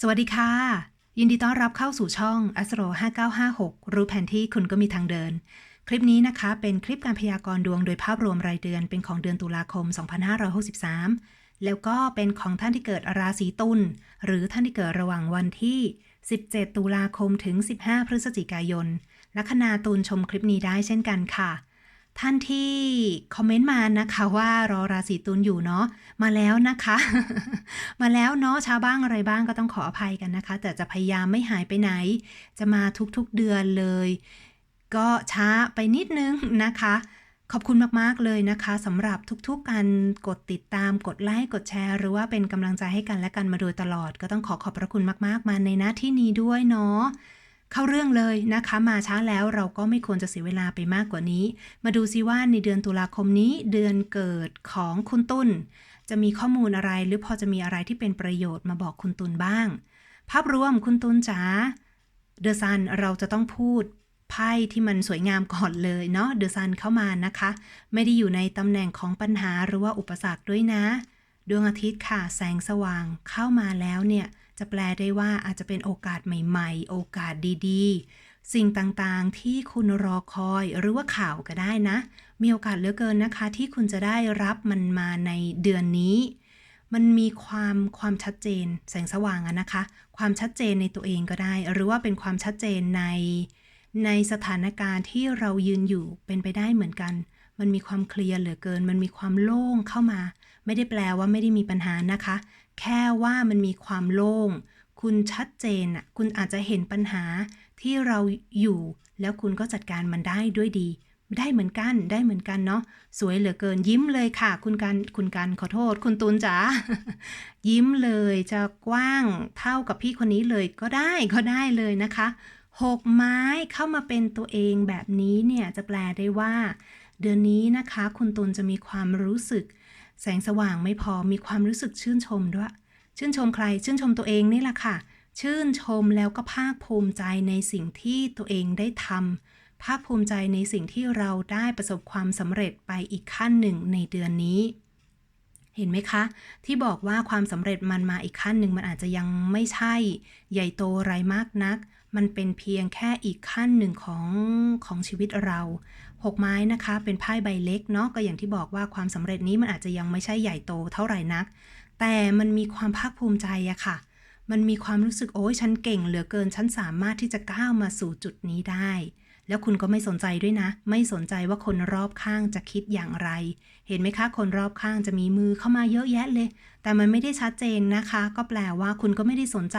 สวัสดีค่ะ ยินดีต้อนรับเข้าสู่ช่อง Astro 5956 รู้แผนที่คุณก็มีทางเดิน คลิปนี้นะคะ เป็นคลิปการพยากรณ์ดวงโดยภาพรวมรายเดือนเป็นของเดือนตุลาคม 2563 แล้วก็เป็นของท่านที่เกิดราศีตุลหรือท่านที่เกิดระหว่างวันที่ 17 ตุลาคมถึง 15 พฤศจิกายนลัคนาตุลชมคลิปนี้ได้เช่นกันค่ะ ท่านที่คอมเมนต์มานะคะว่ารอราศีตุลอยู่เนาะมาแล้วนะคะ มาแล้วเนาะช้าบ้างอะไรบ้างก็ต้องขออภัยกันนะคะ แต่จะพยายามไม่หายไปไหน จะมาทุกๆเดือนเลย ก็ช้าไปนิดนึงนะคะ ขอบคุณมากๆเลยนะคะสำหรับทุกๆการกดติดตามกดไลค์กดแชร์ หรือว่าเป็นกำลังใจให้กันและกันมาโดยตลอด ก็ต้องขอขอบพระคุณมากๆมาในหน้าที่นี้ด้วยเนาะ เข้าเรื่องเลยนะคะ มาช้าแล้วเราก็ไม่ควรจะเสียเวลาไปมากกว่านี้ มาดูซิว่าในเดือนตุลาคมนี้เดือนเกิดของคุณตุลจะมีข้อมูลอะไรหรือพอจะมีอะไรที่เป็นประโยชน์มาบอกคุณตุลบ้าง ภาพรวมคุณตุลจ๋าเดอะซันเราจะต้องพูดไพ่ที่มันสวยงามก่อนเลยเนาะเดอะซันเข้ามานะคะ ไม่ได้อยู่ในตำแหน่งของปัญหาหรือว่าอุปสรรคด้วยนะ ดวงอาทิตย์ค่ะแสงสว่างเข้ามาแล้วเนี่ย จะแปลได้ว่าอาจจะเป็นโอกาสใหม่ๆ โอกาสดีๆ สิ่งต่างๆ ที่คุณรอคอยหรือว่าข่าวก็ได้นะ มีโอกาสเหลือเกินนะคะ ที่คุณจะได้รับมันมาในเดือนนี้ มันมีความความชัดเจนแสงสว่างอะนะคะ ความชัดเจนในตัวเองก็ได้ หรือว่าเป็นความชัดเจนในในสถานการณ์ที่เรายืนอยู่เป็นไปได้เหมือนกัน มันมีความเคลียร์เหลือเกิน มันมีความโล่งเข้ามา ไม่ได้แปลว่าไม่ได้มีปัญหานะคะ แค่ว่ามันมีความโล่ง คุณชัดเจนอะคุณอาจจะเห็นปัญหาที่เราอยู่ แล้วคุณก็จัดการมันได้ด้วยดี ได้เหมือนกัน ได้เหมือนกันเนาะ สวยเหลือเกิน ยิ้มเลยค่ะ คุณกันคุณกันขอโทษ คุณตูนจ๋า ยิ้มเลยจะกว้างเท่ากับพี่คนนี้เลยก็ได้ ก็ได้เลยนะคะหกไม้เข้ามาเป็นตัวเองแบบนี้เนี่ยจะแปลได้ว่า เดือนนี้นะคะ คุณตุลจะมีความรู้สึก แสงสว่างไม่พอมีความรู้สึกชื่นชมด้วย ชื่นชมใคร ชื่นชมตัวเองนี่แหละค่ะ ชื่นชมแล้วก็ภาคภูมิใจในสิ่งที่ตัวเองได้ทำภาคภูมิใจในสิ่งที่เราได้ประสบความสำเร็จไปอีกขั้นหนึ่งในเดือนนี้เห็นไหมคะ ที่บอกว่าความสำเร็จมันมาอีกขั้นหนึ่งมันอาจจะยังไม่ใช่ ใหญ่โตไรมากนัก มันเป็นเพียงแค่อีกขั้นหนึ่งของของชีวิตเราหกไม้นะคะ เป็นไพ่ใบเล็กเนาะก็อย่างที่บอกว่าความสำเร็จนี้มันอาจจะยังไม่ใช่ใหญ่โตเท่าไหร่นัก แต่มันมีความภาคภูมิใจอะค่ะ มันมีความรู้สึกโอ้ยฉันเก่งเหลือเกินฉันสามารถที่จะก้าวมาสู่จุดนี้ได้ แล้วคุณก็ไม่สนใจด้วยนะ ไม่สนใจว่าคนรอบข้างจะคิดอย่างไร เห็นไหมคะ คนรอบข้างจะมีมือเข้ามาเยอะแยะเลย แต่มันไม่ได้ชัดเจนนะคะ ก็แปลว่าคุณก็ไม่ได้สนใจ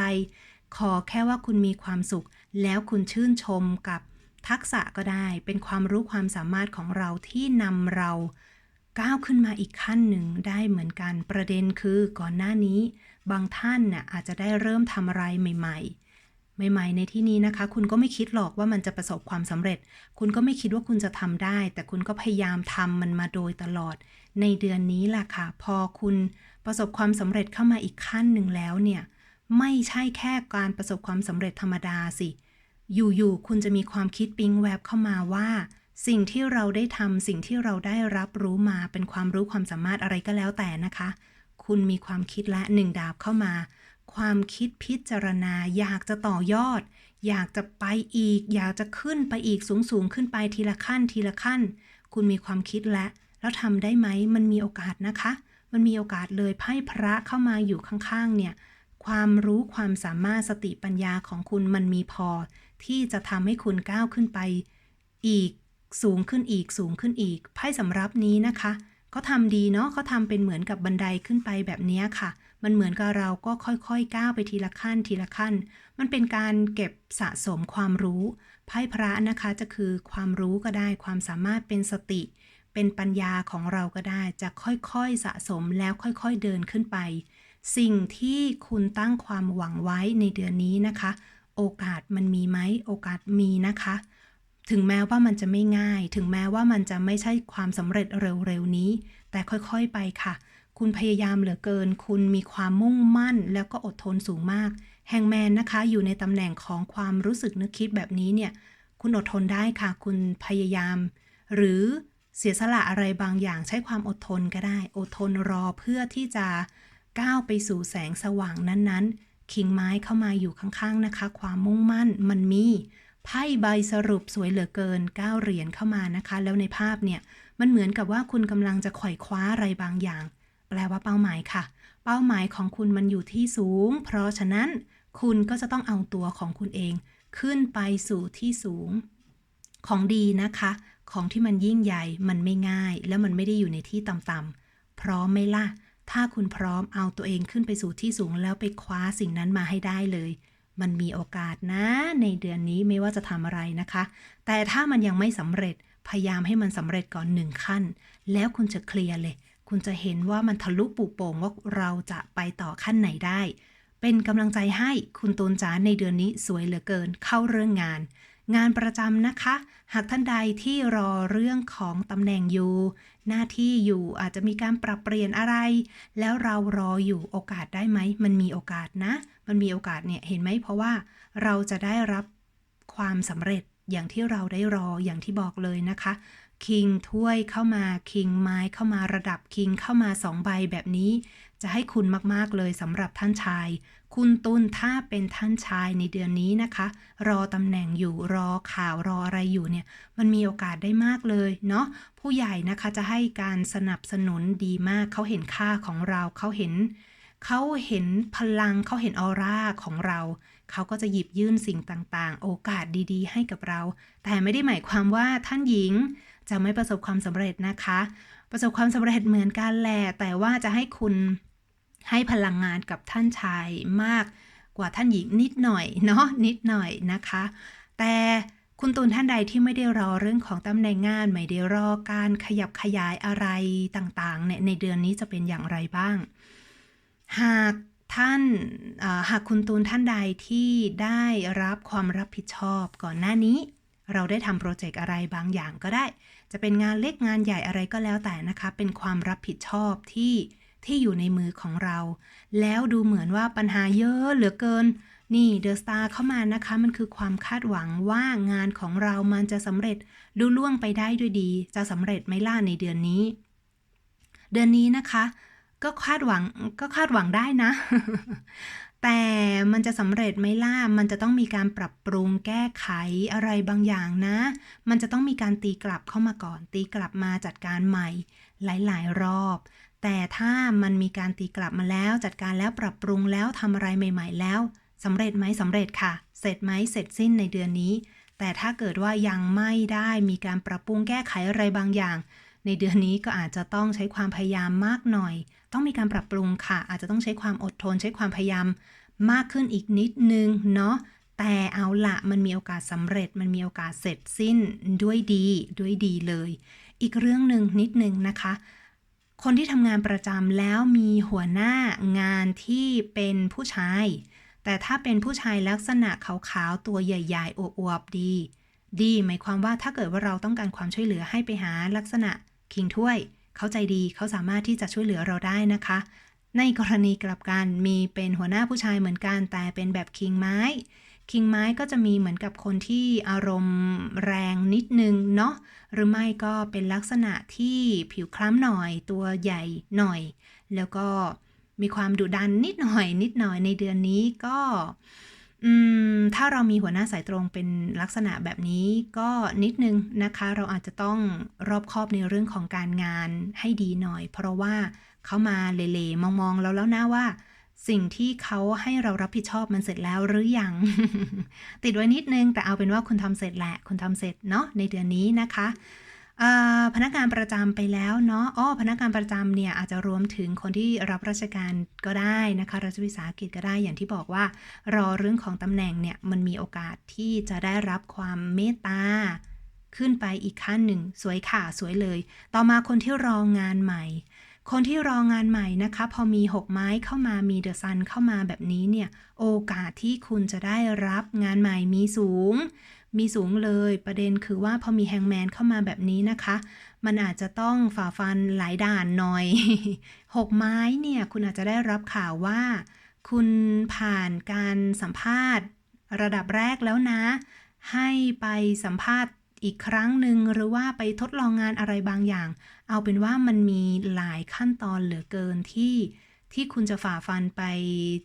ขอแค่ว่าคุณมีความสุข แล้วคุณชื่นชมกับทักษะก็ได้ เป็นความรู้ความสามารถของเราที่นำเราก้าวขึ้นมาอีกขั้นหนึ่งได้เหมือนกัน ประเด็นคือก่อนหน้านี้ บางท่านน่ะอาจจะได้เริ่มทำอะไรใหม่ ๆใหม่ๆในที่นี้นะคะ คุณก็ไม่คิดหรอกว่ามันจะประสบความสำเร็จ คุณก็ไม่คิดว่าคุณจะทำได้ แต่คุณก็พยายามทำมันมาโดยตลอด ในเดือนนี้ล่ะค่ะ พอคุณประสบความสำเร็จเข้ามาอีกขั้นหนึ่งแล้วเนี่ย ไม่ใช่แค่การประสบความสำเร็จธรรมดาสิ อยู่ๆ คุณจะมีความคิดปิ๊งแวบเข้ามาว่า สิ่งที่เราได้ทำสิ่งที่เราได้รับรู้มาเป็นความรู้ความสามารถอะไรก็แล้วแต่นะคะ คุณมีความคิดและหนึ่งดาบเข้ามา ความคิดพิจารณาอยากจะต่อยอด อยากจะไปอีก อยากจะขึ้นไปอีกสูงสูงๆขึ้นไปทีละขั้นทีละขั้น คุณมีความคิดและ แล้วทำได้ไหมมันมีโอกาสนะคะ มันมีโอกาสเลยไพ่พระเข้ามาอยู่ข้างๆเนี่ย ความรู้ความสามารถสติปัญญาของคุณมันมีพอ ที่จะทำให้คุณก้าวขึ้นไป อีกสูงขึ้นอีกสูงขึ้นอีกไพ่สำรับนี้นะคะเขาทำดีเนาะเขาทำเป็นเหมือนกับบันไดขึ้นไปแบบเนี้ยค่ะ มันเหมือนกับเราก็ค่อยๆก้าวไปทีละขั้นทีละขั้น มันเป็นการเก็บสะสมความรู้ไพ่พระนะคะจะคือความรู้ก็ได้ความสามารถเป็นสติ เป็นปัญญาของเราก็ได้จะค่อยๆสะสมแล้วค่อยๆเดินขึ้นไป สิ่งที่คุณตั้งความหวังไว้ในเดือนนี้นะคะ โอกาสมันมีไหมโอกาสมีนะคะ ถึงแม้ว่ามันจะไม่ง่าย ถึงแม้ว่ามันจะไม่ใช่ความสำเร็จเร็วๆนี้ แต่ค่อยๆไปค่ะ คุณพยายามเหลือเกิน คุณมีความมุ่งมั่น แล้วก็อดทนสูงมาก แฮงแมนนะคะ อยู่ในตำแหน่งของความรู้สึกนึกคิดแบบนี้เนี่ย คุณอดทนได้ค่ะ คุณพยายาม หรือเสียสละอะไรบางอย่างใช้ความอดทนก็ได้ อดทนรอเพื่อที่จะ ก้าวไปสู่แสงสว่างนั้นๆ คิงไม้เข้ามาอยู่ข้างๆนะคะ ความมุ่งมั่นมันมีไพ่ใบสรุปสวยเหลือเกินก้9เหรียญเข้ามานะคะ แล้วในภาพเนี่ยมันเหมือนกับว่าคุณกำลังจะไขว่คว้าอะไรบางอย่าง แปลว่าเป้าหมายค่ะ เป้าหมายของคุณมันอยู่ที่สูง เพราะฉะนั้นคุณก็จะต้องเอาตัวของคุณเอง ขึ้นไปสู่ที่สูง ของดีนะคะ ของที่มันยิ่งใหญ่มันไม่ง่าย แล้วมันไม่ได้อยู่ในที่ต่ำๆพร้อมไหมล่ะ ถ้าคุณพร้อมเอาตัวเองขึ้นไปสู่ที่สูงแล้วไปคว้าสิ่งนั้นมาให้ได้เลย มันมีโอกาสนะในเดือนนี้ไม่ว่าจะทำอะไรนะคะ แต่ถ้ามันยังไม่สำเร็จพยายามให้มันสำเร็จก่อนหนึ่งขั้น แล้วคุณจะเคลียร์เลย คุณจะเห็นว่ามันทะลุปุโป่งว่าเราจะไปต่อขั้นไหนได้ เป็นกำลังใจให้คุณตูนจ๋าในเดือนนี้สวยเหลือเกินเข้าเรื่องงาน งานประจำนะคะ หากท่านใดที่รอเรื่องของตำแหน่งอยู่ หน้าที่อยู่อาจจะมีการปรับเปลี่ยนอะไร แล้วเรารออยู่โอกาสได้ไหม มันมีโอกาสนะ มันมีโอกาสเนี่ยเห็นไหมเพราะว่าเราจะได้รับความสำเร็จอย่างที่เราได้รออย่างที่บอกเลยนะคะ คิงถ้วยเข้ามาคิงไม้เข้ามาระดับคิงเข้ามาสองใบแบบนี้ จะให้คุณมากๆเลยสำหรับท่านชาย คุณตุนถ้าเป็นท่านชายในเดือนนี้นะคะ รอตำแหน่งอยู่รอข่าวรออะไรอยู่เนี่ย มันมีโอกาสได้มากเลยเนาะผู้ใหญ่นะคะจะให้การสนับสนุนดีมากเขาเห็นค่าของเราเขาเห็นเขาเห็นพลังเขาเห็นออร่าของเรา เขาก็จะหยิบยื่นสิ่งต่างๆ โอกาสดีๆ ให้กับเรา แต่ไม่ได้หมายความว่าท่านหญิงจะไม่ประสบความสำเร็จนะคะ ประสบความสำเร็จเหมือนกันแหละแต่ว่าจะให้คุณ ให้พลังงานกับท่านชายมากกว่าท่านหญิงนิดหน่อยเนาะนิดหน่อยนะคะ แต่คุณตูนท่านใดที่ไม่ได้รอเรื่องของตำแหน่งงานไม่ได้รอการขยับขยายอะไรต่างๆเนี่ยในเดือนนี้จะเป็นอย่างไรบ้าง หากท่านหากคุณตูนท่านใดที่ได้รับความรับผิดชอบก่อนหน้านี้ เราได้ทำโปรเจกต์อะไรบางอย่างก็ได้ จะเป็นงานเล็กงานใหญ่อะไรก็แล้วแต่นะคะ เป็นความรับผิดชอบที่ ที่อยู่ในมือของเรา แล้วดูเหมือนว่าปัญหาเยอะเหลือเกิน นี่เดอะสตาร์เข้ามานะคะ มันคือความคาดหวังว่างานของเรามันจะสำเร็จลุล่วงไปได้ด้วยดี จะสำเร็จไหมล่ะในเดือนนี้ เดือนนี้นะคะ ก็คาดหวังก็คาดหวังได้นะ แต่มันจะสำเร็จไหมล่ะ มันจะต้องมีการปรับปรุงแก้ไขอะไรบางอย่างนะ มันจะต้องมีการตีกลับเข้ามาก่อน ตีกลับมาจัดการใหม่ หลาย ๆ รอบ แต่ถ้ามันมีการตีกลับมาแล้ว จัดการแล้วปรับปรุงแล้วทำอะไรใหม่ ๆ แล้วสำเร็จไหมสำเร็จค่ะ เสร็จไหมเสร็จสิ้นในเดือนนี้ แต่ถ้าเกิดว่ายังไม่ได้มีการปรับปรุงแก้ไขอะไรบางอย่าง ในเดือนนี้ก็อาจจะต้องใช้ความพยายามมากหน่อย ต้องมีการปรับปรุงค่ะ อาจจะต้องใช้ความอดทน ใช้ความพยายาม มากขึ้นอีกนิดนึงเนาะแต่เอาละมันมีโอกาสสำเร็จ มันมีโอกาสเสร็จสิ้นด้วยดีด้วยดีเลย อีกเรื่องหนึ่งนิดนึงนะคะ คนที่ทำงานประจำแล้วมีหัวหน้างานที่เป็นผู้ชาย แต่ถ้าเป็นผู้ชายลักษณะขาวๆ ตัวใหญ่ๆอวบๆดี ดีหมายความว่าถ้าเกิดว่าเราต้องการความช่วยเหลือให้ไปหาลักษณะคิงถ้วย เขาใจดีเขาสามารถที่จะช่วยเหลือเราได้นะคะ ในกรณีกลับกันมีเป็นหัวหน้าผู้ชายเหมือนกันแต่เป็นแบบคิงไม้ คิงไม้ก็จะมีเหมือนกับคนที่อารมณ์แรงนิดนึงเนาะหรือไม่ก็เป็นลักษณะที่ผิวคล้ำหน่อยตัวใหญ่หน่อย แล้วก็มีความดุดันนิดหน่อย นิดหน่อยในเดือนนี้ก็อืมถ้าเรามีหัวหน้าสายตรงเป็นลักษณะแบบนี้ก็นิดนึงนะคะ เราอาจจะต้องรอบคอบในเรื่องของการงานให้ดีหน่อย เพราะว่าเขามาเละๆมองๆแล้วแล้วนะว่า สิ่งที่เขาให้เรารับผิดชอบมันเสร็จแล้วหรือยัง ติดไว้นิดนึง แต่เอาเป็นว่าคุณทำเสร็จแหละ คุณทำเสร็จเนาะในเดือนนี้นะคะพนักงานประจำไปแล้วเนาะ อ้อ พนักงานประจำเนี่ยอาจจะรวมถึงคนที่รับราชการก็ได้นะคะรัฐวิสาหกิจก็ได้ อย่างที่บอกว่า รอเรื่องของตำแหน่งเนี่ยมันมีโอกาสที่จะได้รับความเมตตาขึ้นไปอีกขั้นหนึ่ง สวยค่ะ สวยเลย ต่อมาคนที่รองานใหม่ คนที่รองานใหม่นะคะ พอมี 6 ไม้เข้ามามีเดอะซันเข้ามาแบบนี้เนี่ย โอกาสที่คุณจะได้รับงานใหม่มีสูง มีสูงเลยประเด็นคือว่าพอมีแฮงแมนเข้ามาแบบนี้นะคะ มันอาจจะต้องฝ่าฟันหลายด่านหน่อยหกไม้เนี่ย คุณอาจจะได้รับข่าวว่า คุณผ่านการสัมภาษณ์ ระดับแรกแล้วนะ ให้ไปสัมภาษณ์ อีกครั้งหนึ่งหรือว่าไปทดลองงานอะไรบางอย่าง เอาเป็นว่ามันมีหลายขั้นตอนเหลือเกินที่ที่คุณจะฝ่าฟันไป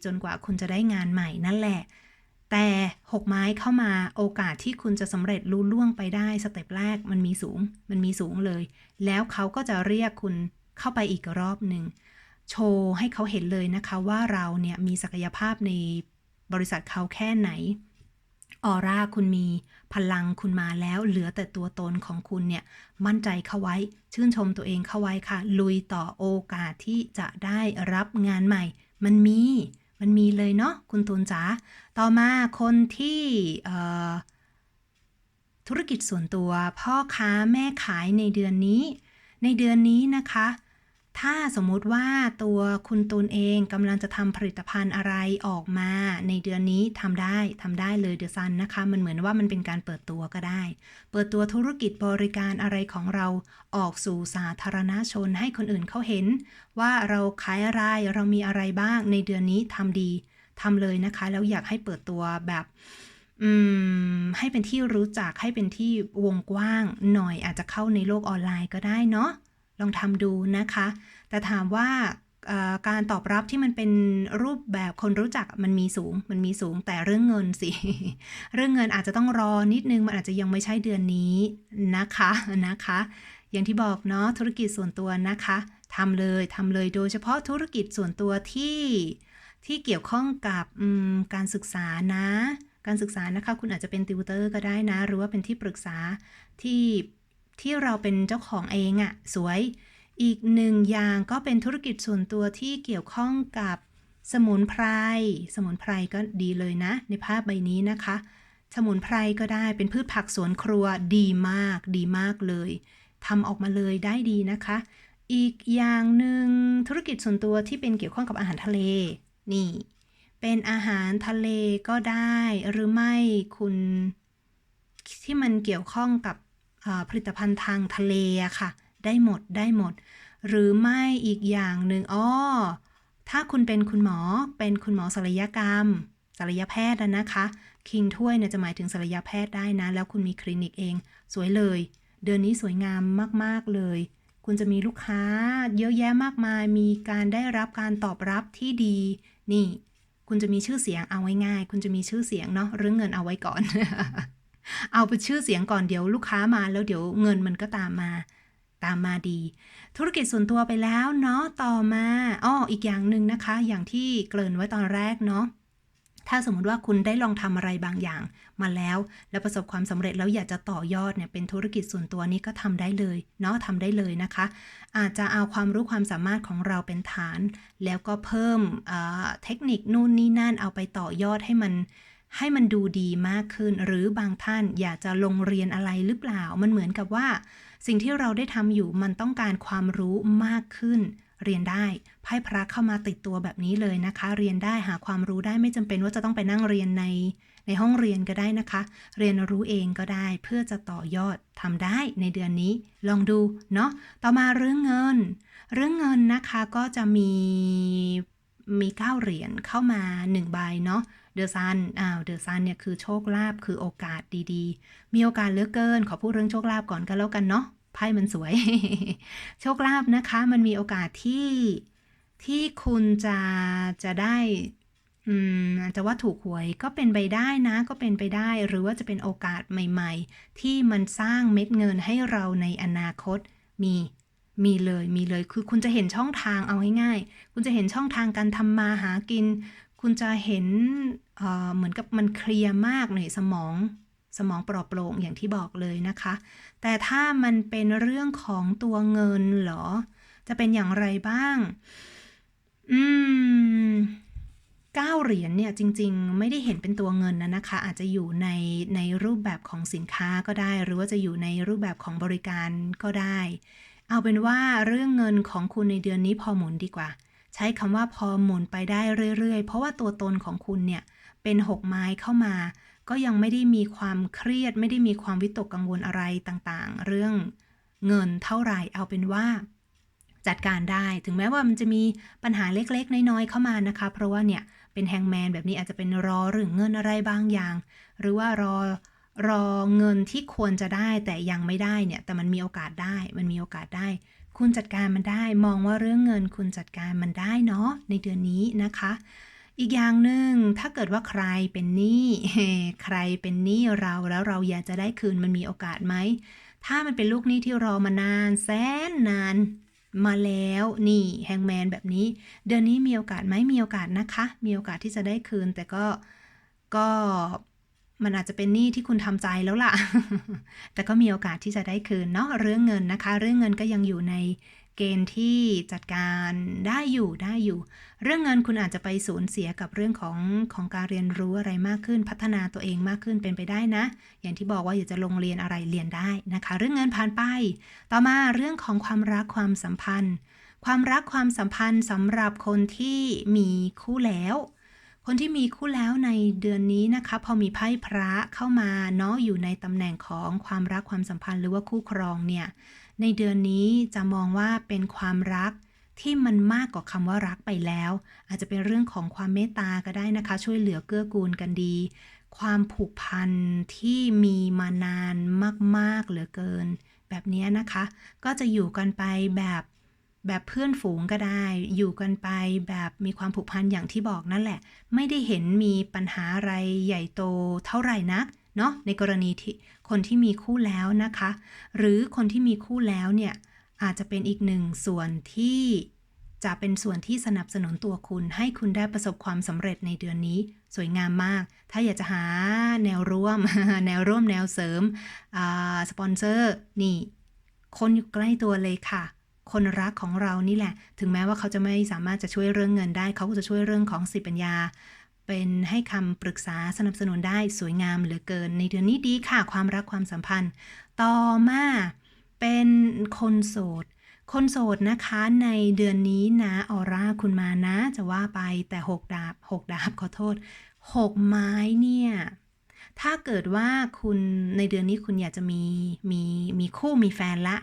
จนกว่าคุณจะได้งานใหม่นั่นแหละ แต่หกไม้เข้ามาโอกาสที่คุณจะสำเร็จลุล่วงไปได้สเต็ปแรกมันมีสูง มันมีสูงเลย แล้วเขาก็จะเรียกคุณเข้าไปอีกรอบหนึ่งโชว์ให้เขาเห็นเลยนะคะว่าเราเนี่ยมีศักยภาพในบริษัทเขาแค่ไหน ออร่าคุณมี พลังคุณมาแล้วเหลือแต่ตัวตนของคุณเนี่ย มั่นใจเข้าไว้ ชื่นชมตัวเองเข้าไว้ค่ะ ลุยต่อโอกาสที่จะได้รับงานใหม่ มันมี มันมีเลยเนาะคุณตูนจ๋าต่อมาคนที่ธุรกิจส่วนตัว พ่อค้าแม่ขายในเดือนนี้ ในเดือนนี้นะคะ ถ้าสมมุติว่าตัวคุณตูนเองกำลังจะทำผลิตภัณฑ์อะไรออกมา ในเดือนนี้ทำได้ทำได้เลยเดือซันนะคะ มันเหมือนว่ามันเป็นการเปิดตัวก็ได้ เปิดตัวธุรกิจบริการอะไรของเราออกสู่สาธารณชนให้คนอื่นเขาเห็น ว่าเราขายอะไรเรามีอะไรบ้างในเดือนนี้ทำดีทำเลยนะคะ แล้วอยากให้เปิดตัวแบบอืมให้เป็นที่รู้จักให้เป็นที่วงกว้างหน่อยอาจจะเข้าในโลกออนไลน์ก็ได้เนาะ ลองทำดูนะคะ แต่ถามว่าการตอบรับที่มันเป็นรูปแบบคนรู้จักมันมีสูง มันมีสูงแต่เรื่องเงินสิ เรื่องเงินอาจจะต้องรอนิดนึง มันอาจจะยังไม่ใช่เดือนนี้นะคะนะคะ อย่างที่บอกเนาะธุรกิจส่วนตัวนะคะทำเลยทำเลยโดยเฉพาะธุรกิจส่วนตัวที่ที่เกี่ยวข้องกับการศึกษานะ การศึกษานะคะ คุณอาจจะเป็นติวเตอร์ก็ได้นะ หรือว่าเป็นที่ปรึกษาที่ ที่เราเป็นเจ้าของเองอะ่ะสวย อีกหนึ่งอย่างก็เป็นธุรกิจส่วนตัวที่เกี่ยวข้องกับสมุนไพร สมุนไพรก็ดีเลยนะ ในภาพใบนี้นะคะ สมุนไพรก็ได้เป็นพืชผักสวนครัวดีมาก ดีมากเลยทำออกมาเลยได้ดีนะคะ อีกอย่างหนึ่งธุรกิจส่วนตัวที่เป็นเกี่ยวข้องกับอาหารทะเล นี่ เป็นอาหารทะเลก็ได้หรือไม่คุณที่มันเกี่ยวข้องกับ ผลิตภัณฑ์ทางทะเลค่ะ ได้หมดได้หมด หรือไม่อีกอย่างหนึ่งอ้อถ้าคุณเป็นคุณหมอเป็นคุณหมอศัลยกรรมศัลยแพทย์นะคะ คิงถ้วยเนี่ยจะหมายถึงศัลยแพทย์ได้นะ แล้วคุณมีคลินิกเอง สวยเลย เดือนนี้สวยงามมากๆเลย คุณจะมีลูกค้าเยอะแยะมากมาย มีการได้รับการตอบรับที่ดี นี่ คุณจะมีชื่อเสียงเอาไว้ง่าย คุณจะมีชื่อเสียงเนาะเรื่องเงินเอาไว้ก่อน เอาไปชื่อเสียงก่อนเดี๋ยวลูกค้ามาแล้วเดี๋ยวเงินมันก็ตามมา ตามมาดี ธุรกิจส่วนตัวไปแล้วเนาะต่อมาอ้ออีกอย่างหนึ่งนะคะ อย่างที่เกริ่นไว้ตอนแรกเนาะถ้าสมมติว่าคุณได้ลองทำอะไรบางอย่างมาแล้ว แล้วประสบความสำเร็จแล้วอยากจะต่อยอดเนี่ยเป็นธุรกิจส่วนตัวนี้ก็ทำได้เลยเนาะทำได้เลยนะคะ อาจจะเอาความรู้ความสามารถของเราเป็นฐาน แล้วก็เพิ่มเเทคนิคนู่นนี่นั่นเอาไปต่อยอดให้มัน ให้มันดูดีมากขึ้น หรือบางท่านอยากจะลงเรียนอะไรหรือเปล่า มันเหมือนกับว่า สิ่งที่เราได้ทำอยู่มันต้องการความรู้มากขึ้น เรียนได้ไพ่พระเข้ามาติดตัวแบบนี้เลยนะคะ เรียนได้หาความรู้ได้ไม่จำเป็นว่าจะต้องไปนั่งเรียนในในห้องเรียนก็ได้นะคะ เรียนรู้เองก็ได้เพื่อจะต่อยอดทำได้ในเดือนนี้ ลองดูเนาะต่อมาเรื่องเงิน เรื่องเงินนะคะก็จะมีมีเก้าเหรียญเข้ามาหนึ่งใบเนาะ เดอะซันอ้าวเดอะซันเนี่ยคือโชคลาภคือโอกาสดีๆ มีโอกาสเหลือกเกิน ขอพูดเรื่องโชคลาภก่อนก็แล้วกันเนาะไพ่มันสวย โชคลาภนะคะ มันมีโอกาสที่ที่คุณจะจะได้อืมจะว่าถูกหวยก็เป็นไปได้นะก็เป็นไปได้ หรือว่าจะเป็นโอกาสใหม่ ๆ ที่มันสร้างเม็ดเงินให้เราในอนาคตมีมีเลยมีเลยคือคุณจะเห็นช่องทางเอาง่ายๆคุณจะเห็นช่องทางการทำมาหากิน คุณจะเห็นเเหมือนกับมันเคลียร์มากในสมองสมองปลอดโปร่งอย่างที่บอกเลยนะคะ แต่ถ้ามันเป็นเรื่องของตัวเงินเหรอ จะเป็นอย่างไรบ้าง อืมเก้าเหรียญเนี่ยจริง ๆ ไม่ได้เห็นเป็นตัวเงินนะนะคะ อาจจะอยู่ในในรูปแบบของสินค้าก็ได้ หรือว่าจะอยู่ในรูปแบบของบริการก็ได้ เอาเป็นว่าเรื่องเงินของคุณในเดือนนี้พอหมุนดีกว่า ใช้คำว่าพอหมุนไปได้เรื่อยๆ เพราะว่าตัวตนของคุณเนี่ยเป็นหกไม้เข้ามา ก็ยังไม่ได้มีความเครียด ไม่ได้มีความวิตกกังวลอะไรต่างๆ เรื่องเงินเท่าไหร่เอาเป็นว่าจัดการได้ถึงแม้ว่ามันจะมีปัญหาเล็กๆ น้อยๆ เข้ามานะคะ เพราะว่าเนี่ยเป็นแฮงแมนแบบนี้อาจจะเป็นรอเรื่อเงินอะไรบางอย่าง หรือว่ารอรอเงินที่ควรจะได้แต่ยังไม่ได้เนี่ยแต่มันมีโอกาสได้มันมีโอกาสได้ คุณจัดการมันได้ มองว่าเรื่องเงินคุณจัดการมันได้เนาะในเดือนนี้นะคะ อีกอย่างหนึ่งถ้าเกิดว่าใครเป็นหนี้ใครเป็นหนี้เราแล้วเราอยากจะได้คืนมันมีโอกาสไหมถ้ามันเป็นลูกหนี้ที่รอมานานแสนนานมาแล้วนี่แฮงแมนแบบนี้ เดือนนี้มีโอกาสไหมมีโอกาสนะคะ มีโอกาสที่จะได้คืนแต่ก็ก็ มันอาจจะเป็นหนี้ที่คุณทำใจแล้วล่ะ แต่ก็มีโอกาสที่จะได้คืนเนาะเรื่องเงินนะคะ เรื่องเงินก็ยังอยู่ในเกณฑ์ที่จัดการได้อยู่ได้อยู่ เรื่องเงินคุณอาจจะไปสูญเสียกับเรื่องของของการเรียนรู้อะไรมากขึ้น พัฒนาตัวเองมากขึ้นเป็นไปได้นะ อย่างที่บอกว่าอยากจะลงเรียนอะไรเรียนได้นะคะ เรื่องเงินผ่านไป ต่อมาเรื่องของความรักความสัมพันธ์ ความรักความสัมพันธ์สำหรับคนที่มีคู่แล้ว คนที่มีคู่แล้วในเดือนนี้นะคะ พอมีไพ่พระเข้ามาเนาะอยู่ในตำแหน่งของความรักความสัมพันธ์หรือว่าคู่ครองเนี่ย ในเดือนนี้จะมองว่าเป็นความรักที่มันมากกว่าคำว่ารักไปแล้ว อาจจะเป็นเรื่องของความเมตตาก็ได้นะคะ ช่วยเหลือเกื้อกูลกันดี ความผูกพันที่มีมานานมากๆเหลือเกิน แบบนี้นะคะ ก็จะอยู่กันไปแบบ แบบเพื่อนฝูงก็ได้ อยู่กันไปแบบมีความผูกพันอย่างที่บอกนั่นแหละ ไม่ได้เห็นมีปัญหาอะไรใหญ่โตเท่าไหร่นักเนาะในกรณีที่คนที่มีคู่แล้วนะคะ หรือคนที่มีคู่แล้วเนี่ยอาจจะเป็นอีกหนึ่งส่วนที่จะเป็นส่วนที่สนับสนุนตัวคุณ ให้คุณได้ประสบความสำเร็จในเดือนนี้ สวยงามมาก ถ้าอยากจะหาแนวร่วม แนวร่วมแนวเสริมสปอนเซอร์นี่ คนอยู่ใกล้ตัวเลยค่ะ คนรักของเรานี่แหละ ถึงแม้ว่าเขาจะไม่สามารถจะช่วยเรื่องเงินได้ เขาก็จะช่วยเรื่องของสิปัญญา เป็นให้คำปรึกษาสนับสนุนได้สวยงามเหลือเกิน ในเดือนนี้ดีค่ะความรักความสัมพันธ์ ต่อมาเป็นคนโสดคนโสดนะคะในเดือนนี้นะออร่าคุณมานะ จะว่าไปแต่หกดาบหกดาบขอโทษหกไม้เนี่ย ถ้าเกิดว่าคุณในเดือนนี้คุณอยากจะมีมีมีคู่มีแฟนละ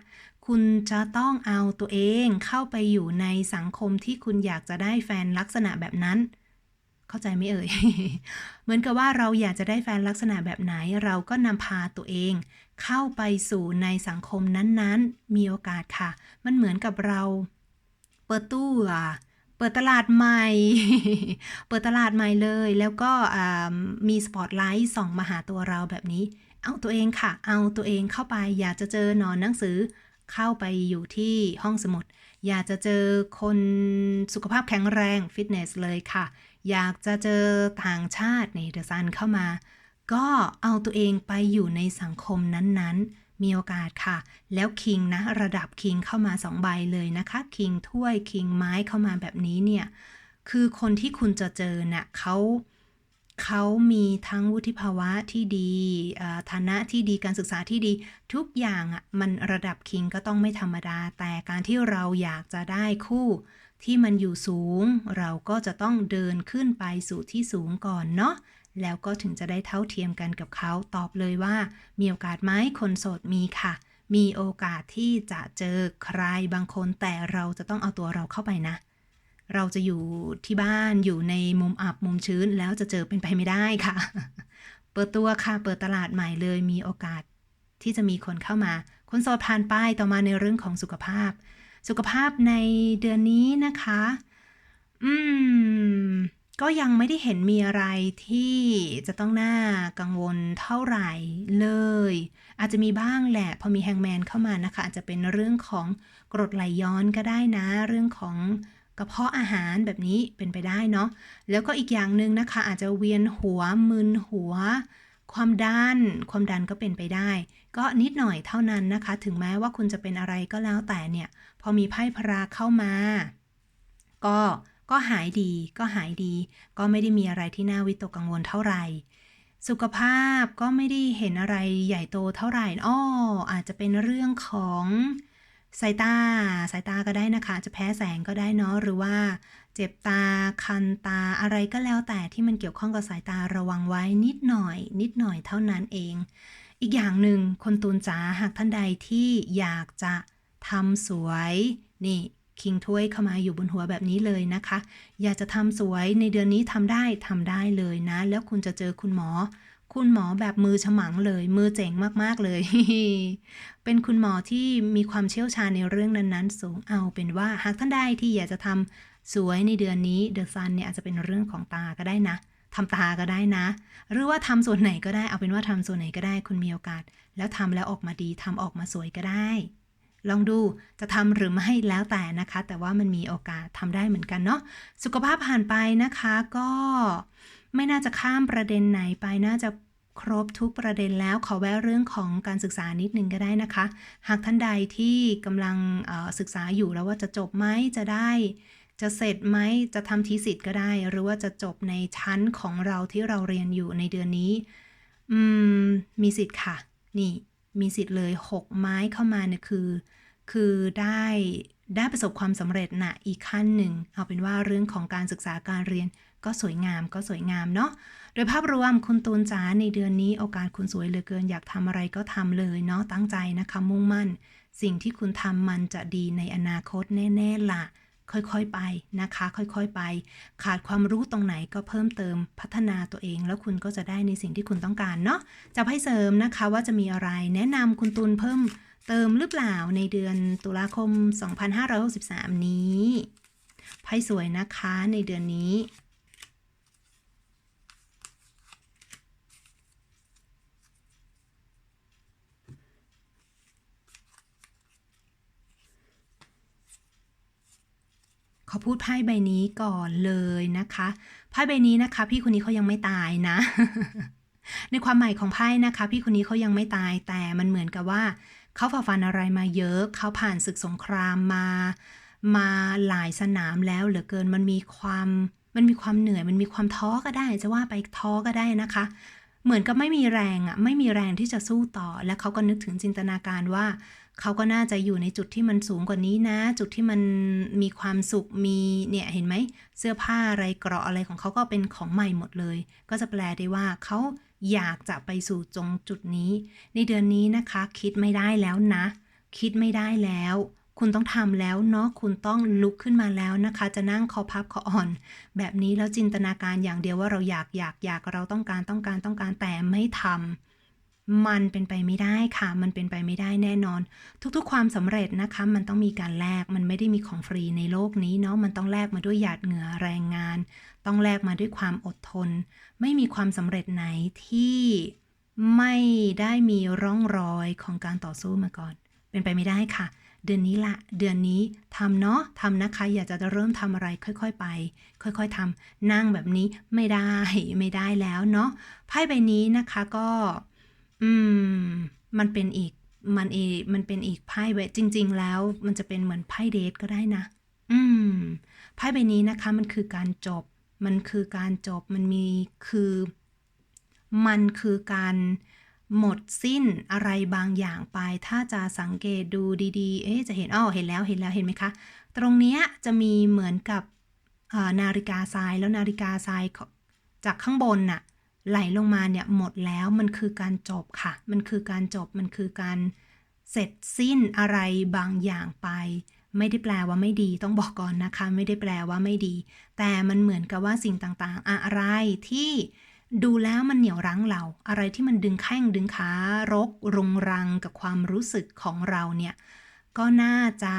คุณจะต้องเอาตัวเองเข้าไปอยู่ในสังคมที่คุณอยากจะได้แฟนลักษณะแบบนั้น เข้าใจไหมเอ่ย เหมือนกับว่าเราอยากจะได้แฟนลักษณะแบบไหน เราก็นำพาตัวเอง เข้าไปสู่ในสังคมนั้นๆ มีโอกาสค่ะ มันเหมือนกับเราเปิดตู้อะเปิดตลาดใหม่ เปิดตลาดใหม่เลย แล้วก็มีสปอตไลท์ส่องมาหาตัวเราแบบนี้ เอาตัวเองค่ะ เอาตัวเองเข้าไป อยากจะเจอหนอนหนังสือ เข้าไปอยู่ที่ห้องสมุด อยากจะเจอคนสุขภาพแข็งแรงฟิตเนสเลยค่ะ อยากจะเจอต่างชาติในเดอะซันเข้ามา ก็เอาตัวเองไปอยู่ในสังคมนั้นๆ มีโอกาสค่ะ แล้วคิงนะ ระดับคิงเข้ามาสองใบเลยนะคะคิงถ้วยคิงไม้เข้ามาแบบนี้เนี่ย คือคนที่คุณจะเจอน่ะเขาเเขามีทั้งวุฒิภาวะที่ดีฐานะที่ดีการศึกษาที่ดี ทุกอย่างอะมันระดับคิงก็ต้องไม่ธรรมดา แต่การที่เราอยากจะได้คู่ที่มันอยู่สูง เราก็จะต้องเดินขึ้นไปสู่ที่สูงก่อนเนาะแล้วก็ถึงจะได้เท่าเทียมกันกับเขาตอบเลยว่า มีโอกาสไหมคนโสดมีค่ะ มีโอกาสที่จะเจอใครบางคนแต่เราจะต้องเอาตัวเราเข้าไปนะ เราจะอยู่ที่บ้านอยู่ในมุมอับมุมชื้นแล้วจะเจอเป็นไปไม่ได้ค่ะ เปิดตัวค่ะ เปิดตลาดใหม่เลยมีโอกาสที่จะมีคนเข้ามา คนโสดผ่านไปต่อมาในเรื่องของสุขภาพ สุขภาพในเดือนนี้นะคะ อืม ก็ยังไม่ได้เห็นมีอะไรที่จะต้องน่ากังวลเท่าไหร่เลย อาจจะมีบ้างแหละ พอมีแฮงแมนเข้ามานะคะ อาจจะเป็นเรื่องของกรดไหลย้อนก็ได้นะ เรื่องของ กระเพาะอาหารแบบนี้เป็นไปได้เนาะแล้วก็อีกอย่างหนึ่งนะคะ อาจจะเวียนหัวมึนหัว ความดันความดันก็เป็นไปได้ ก็นิดหน่อยเท่านั้นนะคะ ถึงแม้ว่าคุณจะเป็นอะไรก็แล้วแต่เนี่ย พอมีไพ่พราเข้ามา ก็ก็หายดีก็หายดี ก็ไม่ได้มีอะไรที่น่าวิตกกังวลเท่าไหร่สุขภาพก็ไม่ได้เห็นอะไรใหญ่โตเท่าไหร่อ้ออาจจะเป็นเรื่องของ สายตา สายตาก็ได้นะคะ จะแพ้แสงก็ได้เนาะ หรือว่าเจ็บตา คันตา อะไรก็แล้วแต่ที่มันเกี่ยวข้องกับสายตาระวังไว้นิดหน่อย นิดหน่อยเท่านั้นเอง อีกอย่างหนึ่งคนตูนจ๋าหากท่านใดที่อยากจะทำสวย นี่คิงถ้วยเข้ามาอยู่บนหัวแบบนี้เลยนะคะ อยากจะทำสวยในเดือนนี้ทำได้ทำได้เลยนะ แล้วคุณจะเจอคุณหมอ คุณหมอแบบมือฉมังเลย มือเจ๋งมากๆเลย เป็นคุณหมอที่มีความเชี่ยวชาญในเรื่องนั้นๆ สูงเอาเป็นว่าหากท่านใดที่อยากจะทำสวยในเดือนนี้เดอะซันเนี่ยอาจจะเป็นเรื่องของตาก็ได้นะทำตาก็ได้นะ หรือว่าทำส่วนไหนก็ได้เอาเป็นว่าทำส่วนไหนก็ได้คุณมีโอกาส แล้วทำแล้วออกมาดีทำออกมาสวยก็ได้ ลองดูจะทำหรือไม่แล้วแต่นะคะ แต่ว่ามันมีโอกาสทำได้เหมือนกันเนาะสุขภาพผ่านไปนะคะก็ ไม่น่าจะข้ามประเด็นไหนไปน่าจะครบทุกประเด็นแล้วขอแวะเรื่องของการศึกษานิดนึงก็ได้นะคะ หากท่านใดที่กำลังศึกษาอยู่แล้วว่าจะจบไหมจะได้ จะเสร็จไหมจะทำทีสิทธ์ก็ได้ หรือว่าจะจบในชั้นของเราที่เราเรียนอยู่ในเดือนนี้ อืม มีสิทธิ์ค่ะ นี่ มีสิทธิ์เลย 6 ไม้เข้ามาเนี่ยคือ คือได้ได้ประสบความสำเร็จนะอีกขั้นหนึ่ง เอาเป็นว่าเรื่องของการศึกษาการเรียน ก็สวยงามก็สวยงามเนาะโดยภาพรวมคุณตูนจ๋าในเดือนนี้โอกาสคุณสวยเหลือเกินอยากทำอะไรก็ทำเลยเนาะตั้งใจนะคะมุ่งมั่น สิ่งที่คุณทำมันจะดีในอนาคตแน่ๆล่ะค่อยๆไปนะคะ ค่อยๆไป ขาดความรู้ตรงไหนก็เพิ่มเติมพัฒนาตัวเอง แล้วคุณก็จะได้ในสิ่งที่คุณต้องการเนาะจะให้เสริมนะคะว่าจะมีอะไรแนะนำคุณตูนเพิ่มเติมหรือเปล่าในเดือนตุลาคม 2563 นี้ไพ่สวยนะคะในเดือนนี้ ขอพูดไพ่ใบนี้ก่อนเลยนะคะไพ่ใบนี้นะคะ พี่คนนี้เขายังไม่ตายนะ ในความหมายของไพ่นะคะ พี่คนนี้เขายังไม่ตายแต่มันเหมือนกับว่าเขาฝ่าฟันอะไรมาเยอะเขาผ่านศึกสงครามมา มาหลายสนามแล้วเหลือเกินมันมีความมันมีความเหนื่อยมันมีความท้อก็ได้ จะว่าไปท้อก็ได้นะคะ เหมือนกับไม่มีแรงอะ่ะไม่มีแรงที่จะสู้ต่อ และเขาก็นึกถึงจินตนาการว่า เขาก็น่าจะอยู่ในจุดที่มันสูงกว่านี้นะ จุดที่มันมีความสุขมีเนี่ยเห็นไหม เสื้อผ้าอะไรเกราะอะไรของเขาก็เป็นของใหม่หมดเลย ก็จะแปลได้ว่าเขาอยากจะไปสู่ตรงจุดนี้ ในเดือนนี้นะคะ คิดไม่ได้แล้วนะ คิดไม่ได้แล้ว คุณต้องทำแล้วเนาะคุณต้องลุกขึ้นมาแล้วนะคะ จะนั่งคอพับคออ่อน แบบนี้แล้วจินตนาการอย่างเดียวว่าเราอยากอยากอยากเราต้องการต้องการต้องการแต่ไม่ทำ มันเป็นไปไม่ได้ค่ะ มันเป็นไปไม่ได้แน่นอน ทุกๆ ความสำเร็จนะคะ มันต้องมีการแลก มันไม่ได้มีของฟรีในโลกนี้เนาะ มันต้องแลกมาด้วยหยาดเหงื่อแรงงาน ต้องแลกมาด้วยความอดทน ไม่มีความสำเร็จไหนที่ไม่ได้มีร่องรอยของการต่อสู้มาก่อน เป็นไปไม่ได้ค่ะ เดือนนี้ละเดือนนี้ทำเนาะทำนะคะ อยากจะเริ่มทำอะไรค่อยๆไป ค่อยๆทำนั่งแบบนี้ไม่ได้ไม่ได้แล้วเนาะไพ่ใบนี้นะคะก็ อืม มันเป็นอีก มันเอ มันเป็นอีกไพ่ใบจริง ๆ แล้ว มันจะเป็นเหมือนไพ่เดทก็ได้นะ อืม ไพ่ใบนี้นะคะ มันคือการจบ มันคือการจบ มันมีคือ มันคือการหมดสิ้นอะไรบางอย่างไป ถ้าจะสังเกตดูดีๆ เอ๊จะเห็นอ้อเห็นแล้วเห็นแล้วเห็นไหมคะ ตรงเนี้ยจะมีเหมือนกับนาฬิกาทรายแล้วนาฬิกาทรายจากข้างบนน่ะ ไหลลงมาเนี่ยหมดแล้วมันคือการจบค่ะ มันคือการจบมันคือการเสร็จสิ้นอะไรบางอย่างไป ไม่ได้แปลว่าไม่ดีต้องบอกก่อนนะคะ ไม่ได้แปลว่าไม่ดี แต่มันเหมือนกับว่าสิ่งต่างๆ อะไรที่ดูแล้วมันเหนี่ยวรั้งเรา อะไรที่มันดึงแข้งดึงขารกรุงรังกับความรู้สึกของเราเนี่ย ก็น่าจะ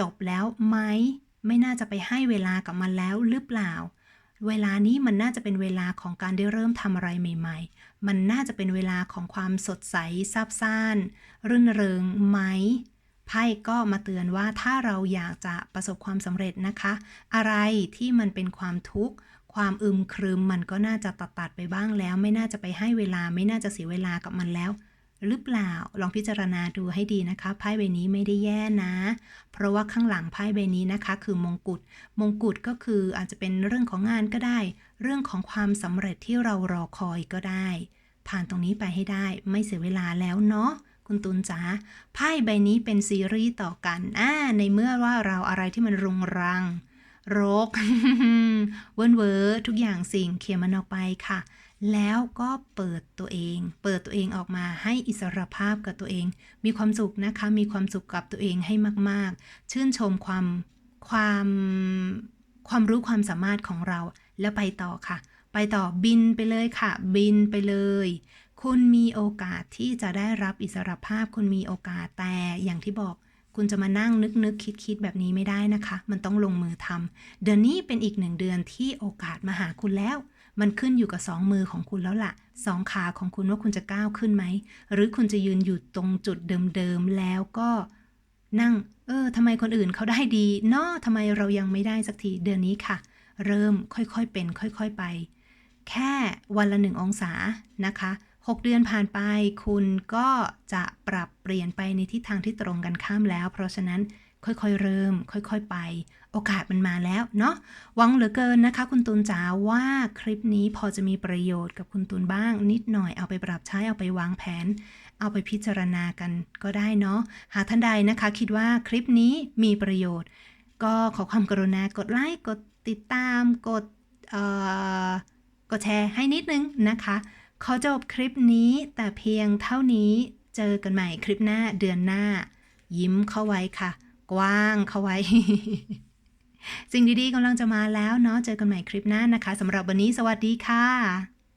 จบแล้วไหม ไม่น่าจะไปให้เวลากับมันแล้วหรือเปล่า เวลานี้มันน่าจะเป็นเวลาของการได้เริ่มทำอะไรใหม่ ๆ มันน่าจะเป็นเวลาของความสดใสซาบซ่าน รื่นเริงไหม ไพ่ก็มาเตือนว่าถ้าเราอยากจะประสบความสำเร็จนะคะ อะไรที่มันเป็นความทุกข์ ความอึมครึมมันก็น่าจะตัดตัดไปบ้างแล้ว ไม่น่าจะไปให้เวลาไม่น่าจะเสียเวลากับมันแล้ว หรือเปล่าลองพิจารณาดูให้ดีนะคะไพ่ใบนี้ไม่ได้แย่นะ เพราะว่าข้างหลังไพ่ใบนี้นะคะ คือมงกุฎมงกุฎก็คืออาจจะเป็นเรื่องของงานก็ได้ เรื่องของความสำเร็จที่เรารอคอยก็ได้ ผ่านตรงนี้ไปให้ได้ไม่เสียเวลาแล้วเนาะคุณตุนจ๋าไพ่ใบนี้เป็นซีรีส์ต่อกันอ่าในเมื่อว่าเราอะไรที่มันรุงรังรกเวิร์นเวอร์ทุกอย่างสิ่งเขียนมันออกไปค่ะ แล้วก็เปิดตัวเอง เปิดตัวเองออกมาให้อิสรภาพกับตัวเอง มีความสุขนะคะ มีความสุขกับตัวเองให้มาก ๆ ชื่นชมความความความรู้ความสามารถของเรา แล้วไปต่อค่ะ ไปต่อบินไปเลยค่ะ บินไปเลย คุณมีโอกาสที่จะได้รับอิสรภาพ คุณมีโอกาสแต่อย่างที่บอกคุณจะมานั่งนึกนึกคิดคิดแบบนี้ไม่ได้นะคะ มันต้องลงมือทำเดือนนี้เป็นอีกหนึ่งเดือนที่โอกาสมาหาคุณแล้ว มันขึ้นอยู่กับสองมือของคุณแล้วล่ะสองขาของคุณว่าคุณจะก้าวขึ้นไหม หรือคุณจะยืนอยู่ตรงจุดเดิมๆแล้วก็นั่ง เออทำไมคนอื่นเขาได้ดีเนาะทำไมเรายังไม่ได้สักทีเดือนนี้ค่ะ เริ่มค่อยๆเป็น ค่อยๆไป แค่วันละหนึ่งองศานะคะ 6 เดือนผ่านไป คุณก็จะปรับเปลี่ยนไปในทิศทางที่ตรงกันข้ามแล้ว เพราะฉะนั้น ค่อยๆ เริ่ม ค่อยๆ ไป โอกาสมันมาแล้วเนาะหวังเหลือเกินนะคะ คุณตูนจ๋าว่าคลิปนี้พอจะมีประโยชน์กับคุณตูนบ้าง นิดหน่อยเอาไปปรับใช้เอาไปวางแผน เอาไปพิจารณากันก็ได้เนาะหากท่านใดนะคะ คิดว่าคลิปนี้มีประโยชน์ ก็ขอความกรุณากดไลค์กดติดตามกดเอ่อกดแชร์ให้นิดนึงนะคะ ขอจบคลิปนี้แต่เพียงเท่านี้เจอกันใหม่คลิปหน้าเดือนหน้า ยิ้มเข้าไว้ค่ะ กว้างเข้าไว้ สิ่งดีๆกำลังจะมาแล้วเนาะเจอกันใหม่คลิปหน้านะคะสำหรับวันนี้สวัสดีค่ะ